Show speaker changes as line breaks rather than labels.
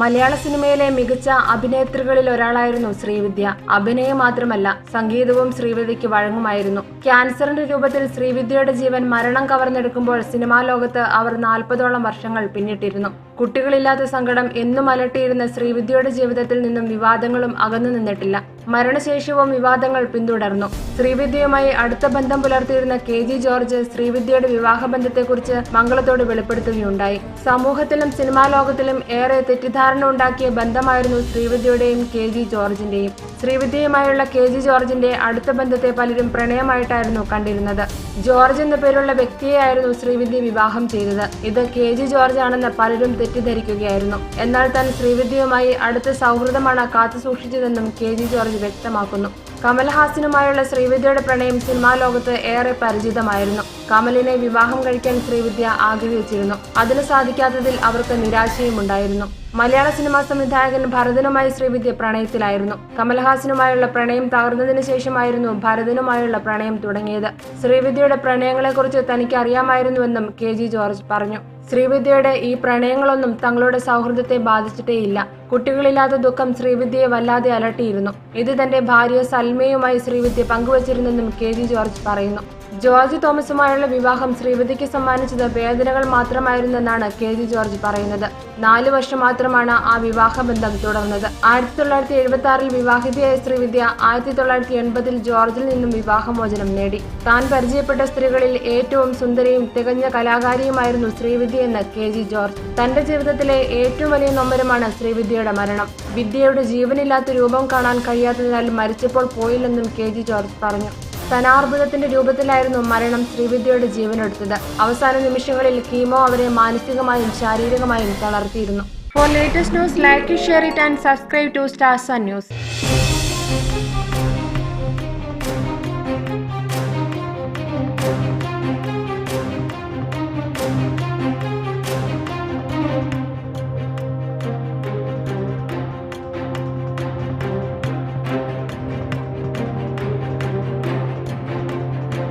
മലയാള സിനിമയിലെ മികച്ച അഭിനേത്രികളിൽ ഒരാളായിരുന്നു ശ്രീവിദ്യ. അഭിനയം മാത്രമല്ല സംഗീതവും ശ്രീവിദ്യയ്ക്ക് വഴങ്ങുമായിരുന്നു. ക്യാൻസറിന്റെ രൂപത്തിൽ ശ്രീവിദ്യയുടെ ജീവൻ മരണം കവർന്നെടുക്കുമ്പോൾ സിനിമാ ലോകത്ത് അവർ നാൽപ്പതോളം വർഷങ്ങൾ പിന്നിട്ടിരുന്നു. കുട്ടികളില്ലാത്ത സങ്കടം എന്നും അലട്ടിയിരുന്ന ശ്രീവിദ്യയുടെ ജീവിതത്തിൽ നിന്നും വിവാദങ്ങളും അകന്നു നിന്നിട്ടില്ല. മരണശേഷവും വിവാദങ്ങൾ പിന്തുടർന്നു. ശ്രീവിദ്യയുമായി അടുത്ത ബന്ധം പുലർത്തിയിരുന്ന കെ ജി ജോർജ് ശ്രീവിദ്യയുടെ വിവാഹബന്ധത്തെക്കുറിച്ച് മംഗളത്തോട് വെളിപ്പെടുത്തുകയുണ്ടായി. സമൂഹത്തിലും സിനിമാ ലോകത്തിലും ഏറെ തെറ്റിദ്ധാരണ ഉണ്ടാക്കിയ ബന്ധമായിരുന്നു ശ്രീവിദ്യയുടെയും കെ ജി ജോർജിന്റെയും. ശ്രീവിദ്യയുമായുള്ള കെ ജി ജോർജിന്റെ അടുത്ത ബന്ധത്തെ പലരും പ്രണയമായിട്ടായിരുന്നു കണ്ടിരുന്നത്. ജോർജ് എന്ന പേരുള്ള വ്യക്തിയെയായിരുന്നു ശ്രീവിദ്യ വിവാഹം ചെയ്തത്. ഇത് കെ ജി ജോർജ് ആണെന്ന് പലരും തെറ്റിദ്ധരിക്കുകയായിരുന്നു. എന്നാൽ താൻ ശ്രീവിദ്യയുമായി അടുത്ത സൗഹൃദമാണ് കാത്തു സൂക്ഷിച്ചതെന്നും കെ. ജി. ജോർജ് വ്യക്തമാക്കുന്നു. കമൽഹാസനുമായുള്ള ശ്രീവിദ്യയുടെ പ്രണയം സിനിമാ ലോകത്ത് ഏറെ പരിചിതമായിരുന്നു. കമലിനെ വിവാഹം കഴിക്കാൻ ശ്രീവിദ്യ ആഗ്രഹിച്ചിരുന്നു. അതിന് സാധിക്കാത്തതിൽ അവർക്ക് നിരാശയും ഉണ്ടായിരുന്നു മലയാള സിനിമാ സംവിധായകൻ ഭരതനുമായി ശ്രീവിദ്യ പ്രണയത്തിലായിരുന്നു. കമൽഹാസനുമായുള്ള പ്രണയം തകർന്നതിനു ശേഷമായിരുന്നു ഭരതനുമായുള്ള പ്രണയം തുടങ്ങിയത്. ശ്രീവിദ്യയുടെ പ്രണയങ്ങളെക്കുറിച്ച് തനിക്ക് അറിയാമായിരുന്നുവെന്നും കെ ജി ജോർജ് പറഞ്ഞു. ശ്രീവിദ്യയുടെ ഈ പ്രണയങ്ങളൊന്നും തങ്ങളുടെ സൗഹൃദത്തെ ബാധിച്ചിട്ടേയില്ല. കുട്ടികളില്ലാത്ത ദുഃഖം ശ്രീവിദ്യയെ വല്ലാതെ അലട്ടിയിരുന്നു. ഇത് തന്റെ ഭാര്യ സൽമയുമായി ശ്രീവിദ്യ പങ്കുവച്ചിരുന്നെന്നും കെ ജി ജോർജ് പറയുന്നു. ജോർജ് തോമസുമായുള്ള വിവാഹം ശ്രീവതിക്ക് സമ്മാനിച്ചത് വേദനകൾ മാത്രമായിരുന്നെന്നാണ് കെ ജി ജോർജ് പറയുന്നത്. നാല് വർഷം മാത്രമാണ് ആ വിവാഹബന്ധം തുടർന്നത്. ആയിരത്തി തൊള്ളായിരത്തി എഴുപത്തി ആറിൽ വിവാഹിതയായ ശ്രീവിദ്യ ആയിരത്തി തൊള്ളായിരത്തി എൺപതിൽ ജോർജിൽ നിന്നും വിവാഹമോചനം നേടി. താൻ പരിചയപ്പെട്ട സ്ത്രീകളിൽ ഏറ്റവും സുന്ദരിയും തികഞ്ഞ കലാകാരിയുമായിരുന്നു ശ്രീവിദ്യ എന്ന് കെ ജി ജോർജ്. തന്റെ ജീവിതത്തിലെ ഏറ്റവും വലിയ നൊമ്പരമാണ് ശ്രീവിദ്യയുടെ മരണം. വിദ്യയുടെ ജീവനില്ലാത്ത രൂപം കാണാൻ കഴിയാത്തതിനാൽ മരിച്ചപ്പോൾ പോയില്ലെന്നും കെ ജി ജോർജ് പറഞ്ഞു. ധനാർബുദത്തിന്റെ രൂപത്തിലായിരുന്നു മരണം ശ്രീവിദ്യയുടെ ജീവനെടുത്തത്. അവസാന നിമിഷങ്ങളിൽ കീമോ അവരെ മാനസികമായും ശാരീരികമായും തളർത്തിയിരുന്നു. For latest news like share it and subscribe to stars news